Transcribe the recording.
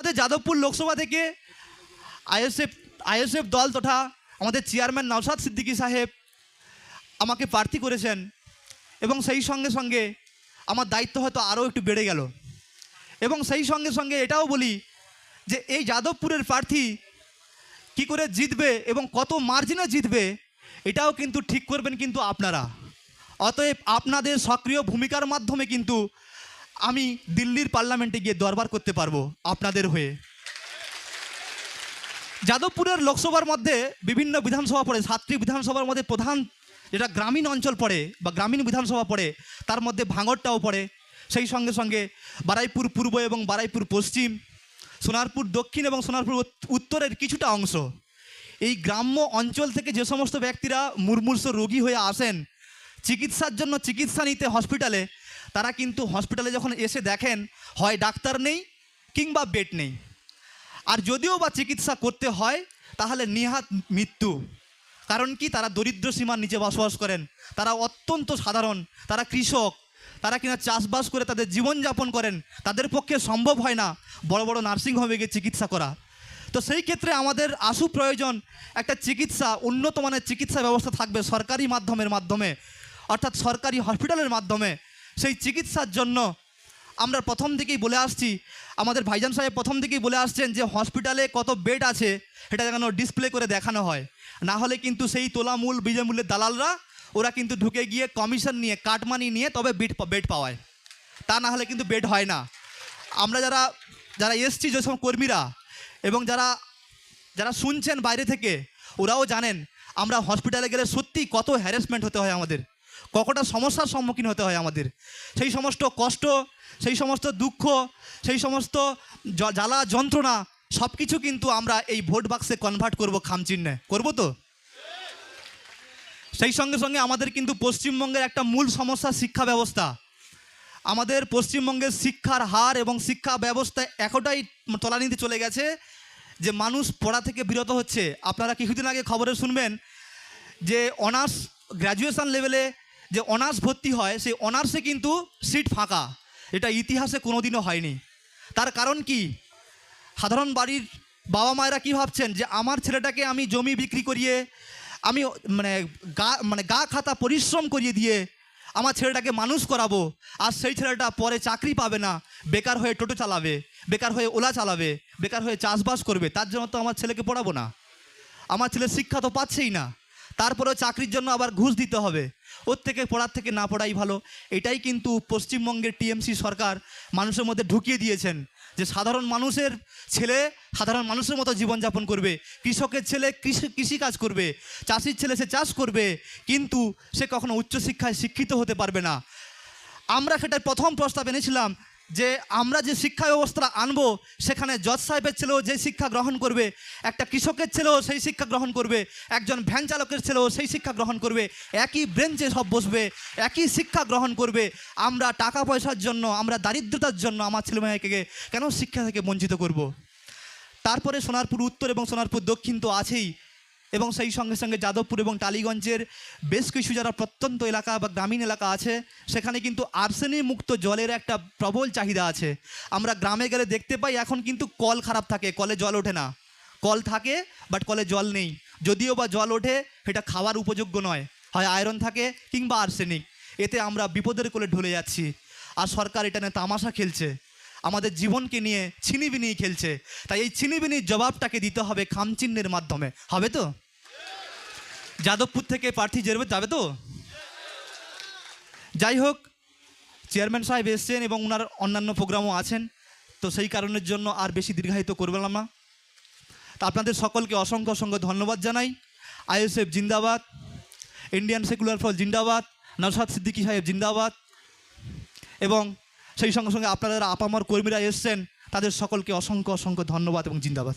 আমাদের যাদবপুর লোকসভা থেকে ISF ISF দল তথা আমাদের চেয়ারম্যান নওশাদ সিদ্দিকী সাহেব আমাকে প্রার্থী করেছেন এবং সেই সঙ্গে সঙ্গে আমার দায়িত্ব হয়তো আরও একটু বেড়ে গেল। এবং সেই সঙ্গে সঙ্গে এটাও বলি যে এই যাদবপুরের প্রার্থী কি করে জিতবে এবং কত মার্জিনে জিতবে এটাও কিন্তু ঠিক করবেন কিন্তু আপনারা। অতএব আপনাদের সক্রিয় ভূমিকার মাধ্যমে কিন্তু আমি দিল্লির পার্লামেন্টে গিয়ে দরবার করতে পারব আপনাদের হয়ে। যাদবপুরের লোকসভার মধ্যে বিভিন্ন বিধানসভা পড়ে, সাতটি বিধানসভার মধ্যে প্রধান যেটা গ্রামীণ অঞ্চল পড়ে বা গ্রামীণ বিধানসভা পড়ে, তার মধ্যে ভাঙরটাও পড়ে। সেই সঙ্গে সঙ্গে বারাইপুর পূর্ব এবং বারাইপুর পশ্চিম, সোনারপুর দক্ষিণ এবং সোনারপুর উত্তরের কিছুটা অংশ। এই গ্রাম্য অঞ্চল থেকে যে সমস্ত ব্যক্তিরা মুমূর্ষ রোগী হয়ে আসেন, চিকিৎসার জন্য চিকিৎসা নিতে হসপিটালে তারা কিন্তু হসপিটালে যখন এসে দেখেন, হয় ডাক্তার নেই কিংবা বেড নেই। আর যদিও বা চিকিৎসা করতে হয়, তাহলে নিহাত মৃত্যু। কারণ কি? তারা দরিদ্র সীমার নিচে বসবাস করেন। তারা অত্যন্ত সাধারণ, তারা কৃষক, তারা কিনা চাষবাস করে তাদের জীবনযাপন করেন। তাদের পক্ষে সম্ভব হয় না বড় বড় নার্সিংহোমে গিয়ে চিকিৎসা করা। তো সেই ক্ষেত্রে আমাদের আশু প্রয়োজন একটা চিকিৎসা, উন্নত মানের চিকিৎসা ব্যবস্থা থাকবে সরকারি মাধ্যমের মাধ্যমে, অর্থাৎ সরকারি হসপিটালের মাধ্যমে। সেই চিকিৎসার জন্য আমরা প্রথম থেকেই বলে আসছি, আমাদের ভাইজান সাহেব প্রথম থেকেই বলে আসছেন যে হসপিটালে কত বেড আছে সেটা যেন ডিসপ্লে করে দেখানো হয়। না হলে কিন্তু সেই তোলামূল বিজয়মূল্যের দালালরা, ওরা কিন্তু ঢুকে গিয়ে কমিশন নিয়ে, কাটমানি নিয়ে তবে বেড বেড পাওয়ায়। তা না হলে কিন্তু বেড হয় না। আমরা যারা যারা এসছি যেসব কর্মীরা এবং যারা যারা শুনছেন বাইরে থেকে, ওরাও জানেন, আমরা হসপিটালে গেলে সত্যি কত হ্যারাসমেন্ট হতে হয় আমাদের। কতটা সমস্যার সম্মুখীন হতে হয় আমাদের। সেই সমস্ত কষ্ট, সেই সমস্ত দুঃখ, সেই সমস্ত জ্বালা যন্ত্রণা সব কিছু কিন্তু আমরা এই ভোট বাক্সে কনভার্ট করব খামচিহ্নে করব তো? সেই সঙ্গে সঙ্গে আমাদের কিন্তু পশ্চিমবঙ্গের একটা মূল সমস্যা শিক্ষা ব্যবস্থা। আমাদের পশ্চিমবঙ্গের শিক্ষার হার এবং শিক্ষা ব্যবস্থা এতটাই তলানিতে চলে গেছে যে মানুষ পড়া থেকে বিরত হচ্ছে। আপনারা কিছুদিন আগে খবরে শুনবেন যে অনার্স গ্র্যাজুয়েশন লেভেলে যে অনার্স ভর্তি হয়, সেই অনার্সে কিন্তু সিট ফাঁকা। এটা ইতিহাসে কোনোদিনও হয়নি। তার কারণ কি? সাধারণ বাড়ির বাবা মায়েরা কি ভাবছেন? যে আমার ছেলেটাকে আমি জমি বিক্রি করিয়ে, আমি মানে গা মানে গা খাতা পরিশ্রম করিয়ে দিয়ে আমার ছেলেটাকে মানুষ করাবো, আর সেই ছেলেটা পরে চাকরি পাবে না, বেকার হয়ে টোটো চালাবে, বেকার হয়ে ওলা চালাবে, বেকার হয়ে চাষবাস করবে, তার জন্য তো আমার ছেলেকে পড়াবো না। আমার ছেলে শিক্ষা তো পাচ্ছেই না। তারপরেও চাকরির জন্য আবার ঘুষ দিতে হবে। ওর থেকে পড়ার থেকে না পড়াই ভালো। এটাই কিন্তু পশ্চিমবঙ্গের টিএমসি সরকার মানুষের মধ্যে ঢুকিয়ে দিয়েছেন যে সাধারণ মানুষের ছেলে সাধারণ মানুষের মতো জীবনযাপন করবে। কৃষকের ছেলে কৃষি, কৃষিকাজ করবে। চাষির ছেলে সে চাষ করবে, কিন্তু সে কখনো উচ্চশিক্ষায় শিক্ষিত হতে পারবে না। আমরা সেটার প্রথম প্রস্তাব এনেছিলাম যে আমরা যে শিক্ষা ব্যবস্থা আনব, সেখানে জজ সাহেবের ছেলেও যে শিক্ষা গ্রহণ করবে, একটা কৃষকের ছেলেও সেই শিক্ষা গ্রহণ করবে, একজন ভ্যান চালকের ছেলেও সেই শিক্ষা গ্রহণ করবে, একই ব্রেঞ্চে সব বসবে, একই শিক্ষা গ্রহণ করবে, আমরা টাকা পয়সার জন্য, আমরা দারিদ্রতার জন্য আমার ছেলেমেয়েকে কেন শিক্ষা থেকে বঞ্চিত করব। তারপরে সোনারপুর উত্তর এবং সোনারপুর দক্ষিণ তো আছেই এবং সেই সঙ্গে সঙ্গে যাদবপুর এবং টালিগঞ্জের বেশ কিছু যারা প্রত্যন্ত এলাকা বা গ্রামীণ এলাকা আছে, সেখানে কিন্তু আর্সেনি মুক্ত জলের একটা প্রবল চাহিদা আছে। আমরা গ্রামে গেলে দেখতে পাই, এখন কিন্তু কল খারাপ থাকে, কলে জল ওঠে না। কল থাকে বাট কলে জল নেই। যদিও বা জল ওঠে, সেটা খাওয়ার উপযোগ্য নয়। হয় আয়রন থাকে, কিংবা আর্সেনিক। এতে আমরা বিপদের কোলে ঢলে যাচ্ছি। আর সরকার এটা নিয়ে তামাশা খেলছে। আমাদের জীবনকে নিয়ে ছিনিবিনি খেলছে। তাই এই ছিনিবিনির জবাবটাকে দিতে হবে খামচিহ্নের মাধ্যমে। হবে তো? যাদবপুর থেকে প্রার্থী জেরবে যাবে তো? যাই হোক, চেয়ারম্যান সাহেব এসছেন এবং ওনার অন্যান্য প্রোগ্রামও আছেন, তো সেই কারণের জন্য আর বেশি দীর্ঘায়িত করবেন না তা আপনাদের সকলকে অসংখ্য অসংখ্য ধন্যবাদ জানাই। আইএসএফ জিন্দাবাদ, ইন্ডিয়ান সেকুলার ফল জিন্দাবাদ নরসাদ সিদ্দিকি সাহেব জিন্দাবাদ। এবং সেই সঙ্গে সঙ্গে আপনারা আপামর কর্মীরা এসছেন, তাদের সকলকে অসংখ্য অসংখ্য ধন্যবাদ এবং জিন্দাবাদ।